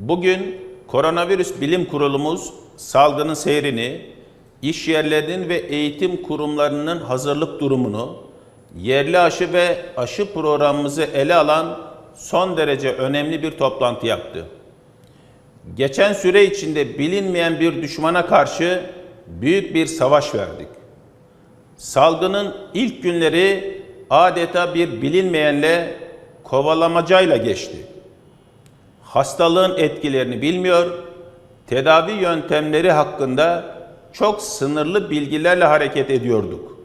Bugün koronavirüs bilim kurulumuz salgının seyrini, iş yerlerinin ve eğitim kurumlarının hazırlık durumunu, yerli aşı ve aşı programımızı ele alan son derece önemli bir toplantı yaptı. Geçen süre içinde bilinmeyen bir düşmana karşı büyük bir savaş verdik. Salgının ilk günleri adeta bir bilinmeyenle kovalamacayla geçti. Hastalığın etkilerini bilmiyor, tedavi yöntemleri hakkında çok sınırlı bilgilerle hareket ediyorduk.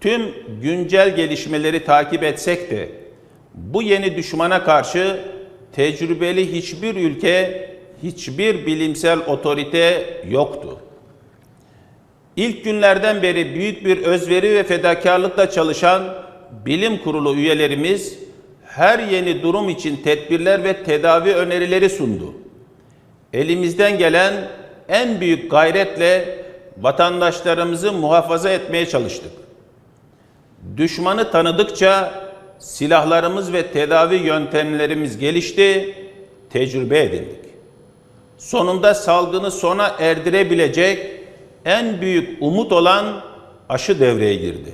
Tüm güncel gelişmeleri takip etsek de bu yeni düşmana karşı tecrübeli hiçbir ülke, hiçbir bilimsel otorite yoktu. İlk günlerden beri büyük bir özveri ve fedakarlıkla çalışan bilim kurulu üyelerimiz her yeni durum için tedbirler ve tedavi önerileri sundu. Elimizden gelen en büyük gayretle vatandaşlarımızı muhafaza etmeye çalıştık. Düşmanı tanıdıkça silahlarımız ve tedavi yöntemlerimiz gelişti, tecrübe edindik. Sonunda salgını sona erdirebilecek en büyük umut olan aşı devreye girdi.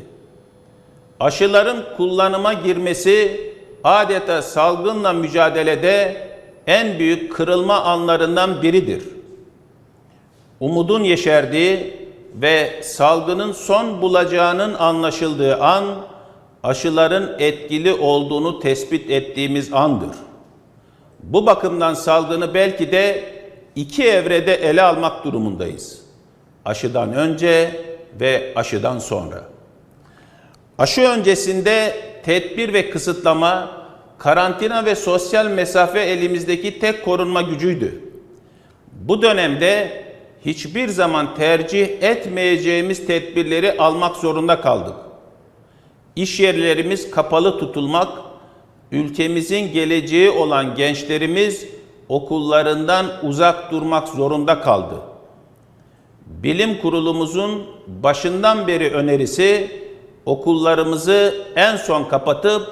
Aşıların kullanıma girmesi adeta salgınla mücadelede en büyük kırılma anlarından biridir. Umudun yeşerdiği ve salgının son bulacağının anlaşıldığı an aşıların etkili olduğunu tespit ettiğimiz andır. Bu bakımdan salgını belki de iki evrede ele almak durumundayız. Aşıdan önce ve aşıdan sonra. Aşı öncesinde tedbir ve kısıtlama, karantina ve sosyal mesafe elimizdeki tek korunma gücüydü. Bu dönemde hiçbir zaman tercih etmeyeceğimiz tedbirleri almak zorunda kaldık. İş yerlerimiz kapalı tutulmak, ülkemizin geleceği olan gençlerimiz okullarından uzak durmak zorunda kaldı. Bilim kurulumuzun başından beri önerisi okullarımızı en son kapatıp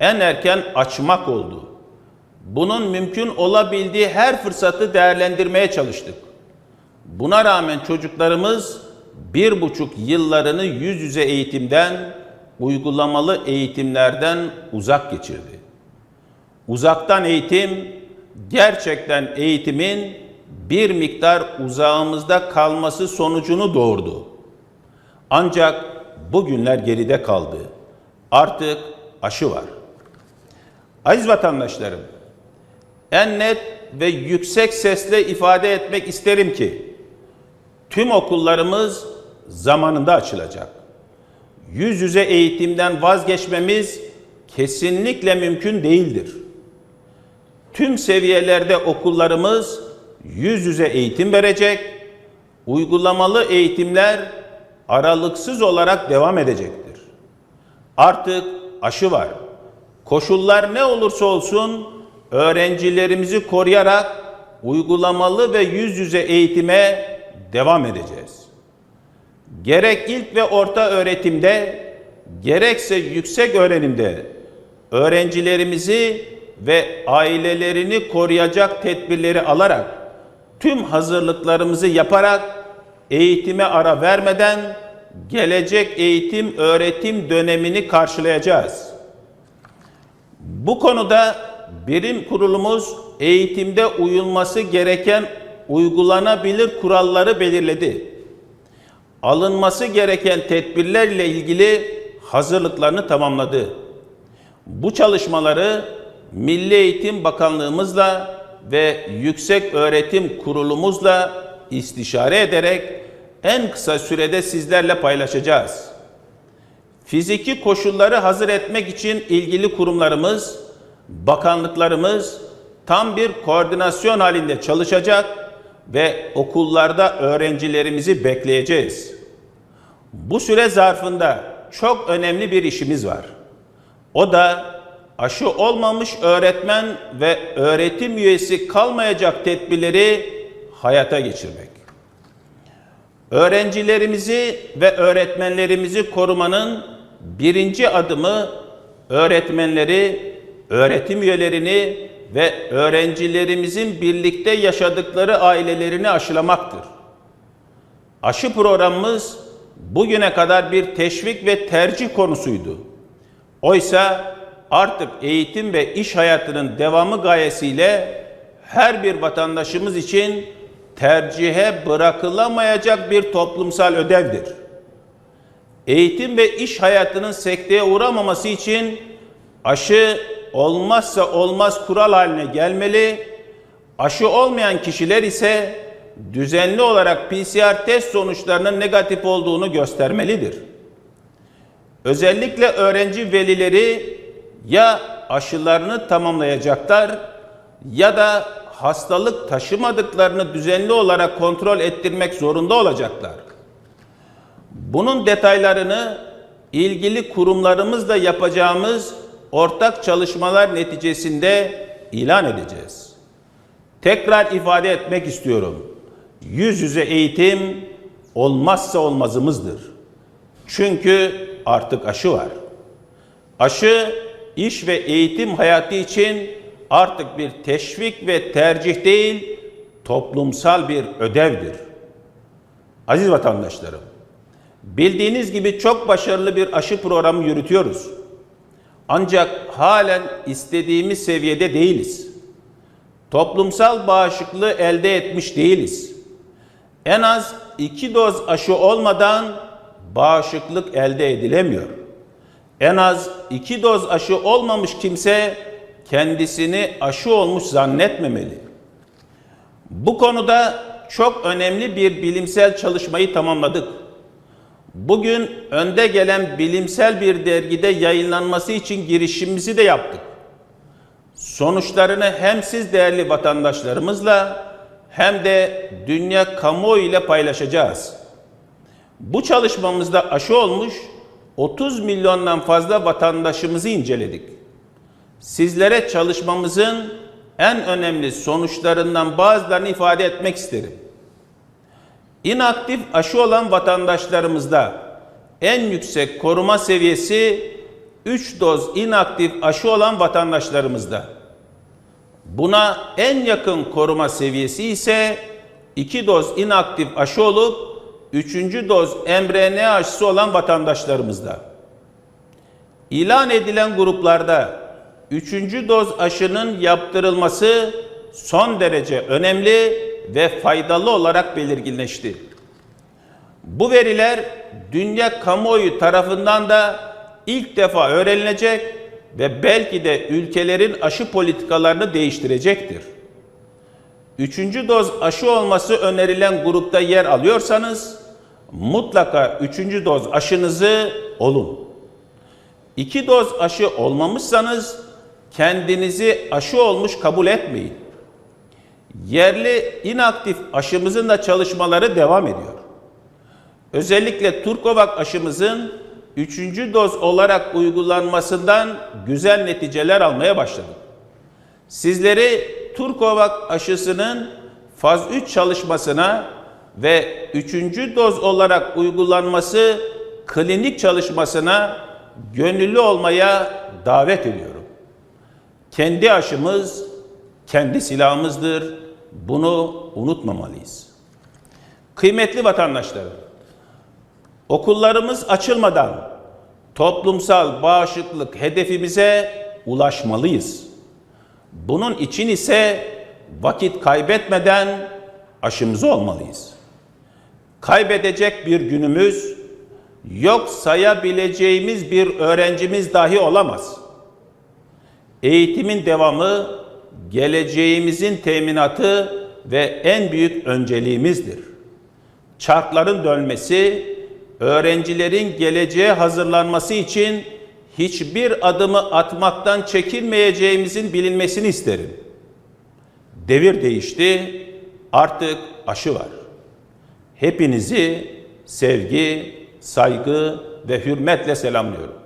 en erken açmak oldu. Bunun mümkün olabildiği her fırsatı değerlendirmeye çalıştık. Buna rağmen çocuklarımız bir buçuk yıllarını yüz yüze eğitimden, uygulamalı eğitimlerden uzak geçirdi. Uzaktan eğitim, gerçekten eğitimin bir miktar uzağımızda kalması sonucunu doğurdu. Ancak bugünler geride kaldı. Artık aşı var. Aziz vatandaşlarım, en net ve yüksek sesle ifade etmek isterim ki tüm okullarımız zamanında açılacak. Yüz yüze eğitimden vazgeçmemiz kesinlikle mümkün değildir. Tüm seviyelerde okullarımız yüz yüze eğitim verecek, uygulamalı eğitimler aralıksız olarak devam edecektir. Artık aşı var. Koşullar ne olursa olsun öğrencilerimizi koruyarak uygulamalı ve yüz yüze eğitime devam edeceğiz. Gerek ilk ve orta öğretimde gerekse yüksek öğrenimde öğrencilerimizi ve ailelerini koruyacak tedbirleri alarak tüm hazırlıklarımızı yaparak eğitime ara vermeden gelecek eğitim öğretim dönemini karşılayacağız. Bu konuda birim kurulumuz eğitimde uyulması gereken uygulanabilir kuralları belirledi. Alınması gereken tedbirlerle ilgili hazırlıklarını tamamladı. Bu çalışmaları Milli Eğitim Bakanlığımızla ve Yüksek Öğretim Kurulumuzla istişare ederek en kısa sürede sizlerle paylaşacağız. Fiziki koşulları hazır etmek için ilgili kurumlarımız, bakanlıklarımız tam bir koordinasyon halinde çalışacak ve okullarda öğrencilerimizi bekleyeceğiz. Bu süre zarfında çok önemli bir işimiz var. O da aşı olmamış öğretmen ve öğretim üyesi kalmayacak tedbirleri hayata geçirmek. Öğrencilerimizi ve öğretmenlerimizi korumanın birinci adımı öğretmenleri, öğretim üyelerini ve öğrencilerimizin birlikte yaşadıkları ailelerini aşılamaktır. Aşı programımız bugüne kadar bir teşvik ve tercih konusuydu. Oysa artık eğitim ve iş hayatının devamı gayesiyle her bir vatandaşımız için tercihe bırakılamayacak bir toplumsal ödevdir. Eğitim ve iş hayatının sekteye uğramaması için aşı olmazsa olmaz kural haline gelmeli. Aşı olmayan kişiler ise düzenli olarak PCR test sonuçlarının negatif olduğunu göstermelidir. Özellikle öğrenci velileri ya aşılarını tamamlayacaklar ya da hastalık taşımadıklarını düzenli olarak kontrol ettirmek zorunda olacaklar. Bunun detaylarını ilgili kurumlarımızla yapacağımız ortak çalışmalar neticesinde ilan edeceğiz. Tekrar ifade etmek istiyorum. Yüz yüze eğitim olmazsa olmazımızdır. Çünkü artık aşı var. Aşı iş ve eğitim hayatı için artık bir teşvik ve tercih değil, toplumsal bir ödevdir. Aziz vatandaşlarım, bildiğiniz gibi çok başarılı bir aşı programı yürütüyoruz. Ancak halen istediğimiz seviyede değiliz. Toplumsal bağışıklığı elde etmiş değiliz. En az iki doz aşı olmadan bağışıklık elde edilemiyor. En az iki doz aşı olmamış kimse kendisini aşı olmuş zannetmemeli. Bu konuda çok önemli bir bilimsel çalışmayı tamamladık. Bugün önde gelen bilimsel bir dergide yayınlanması için girişimimizi de yaptık. Sonuçlarını hem siz değerli vatandaşlarımızla hem de dünya kamuoyu ile paylaşacağız. Bu çalışmamızda aşı olmuş 30 milyondan fazla vatandaşımızı inceledik. Sizlere çalışmamızın en önemli sonuçlarından bazılarını ifade etmek isterim. İnaktif aşı olan vatandaşlarımızda en yüksek koruma seviyesi 3 doz inaktif aşı olan vatandaşlarımızda. Buna en yakın koruma seviyesi ise 2 doz inaktif aşı olup 3. doz mRNA aşısı olan vatandaşlarımızda. İlan edilen gruplarda 3. doz aşının yaptırılması son derece önemli ve faydalı olarak belirginleşti. Bu veriler dünya kamuoyu tarafından da ilk defa öğrenilecek ve belki de ülkelerin aşı politikalarını değiştirecektir. Üçüncü doz aşı olması önerilen grupta yer alıyorsanız mutlaka üçüncü doz aşınızı olun. İki doz aşı olmamışsanız kendinizi aşı olmuş kabul etmeyin. Yerli inaktif aşımızın da çalışmaları devam ediyor. Özellikle Turkovak aşımızın üçüncü doz olarak uygulanmasından güzel neticeler almaya başladık. Sizleri Turkovak aşısının faz 3 çalışmasına ve üçüncü doz olarak uygulanması klinik çalışmasına gönüllü olmaya davet ediyorum. Kendi aşımız, kendi silahımızdır. Bunu unutmamalıyız. Kıymetli vatandaşlarım, okullarımız açılmadan toplumsal bağışıklık hedefimize ulaşmalıyız. Bunun için ise vakit kaybetmeden aşımızı olmalıyız. Kaybedecek bir günümüz yok sayabileceğimiz bir öğrencimiz dahi olamaz. Eğitimin devamı geleceğimizin teminatı ve en büyük önceliğimizdir. Çarkların dönmesi, öğrencilerin geleceğe hazırlanması için hiçbir adımı atmaktan çekinmeyeceğimizin bilinmesini isterim. Devir değişti, artık aşı var. Hepinizi sevgi, saygı ve hürmetle selamlıyorum.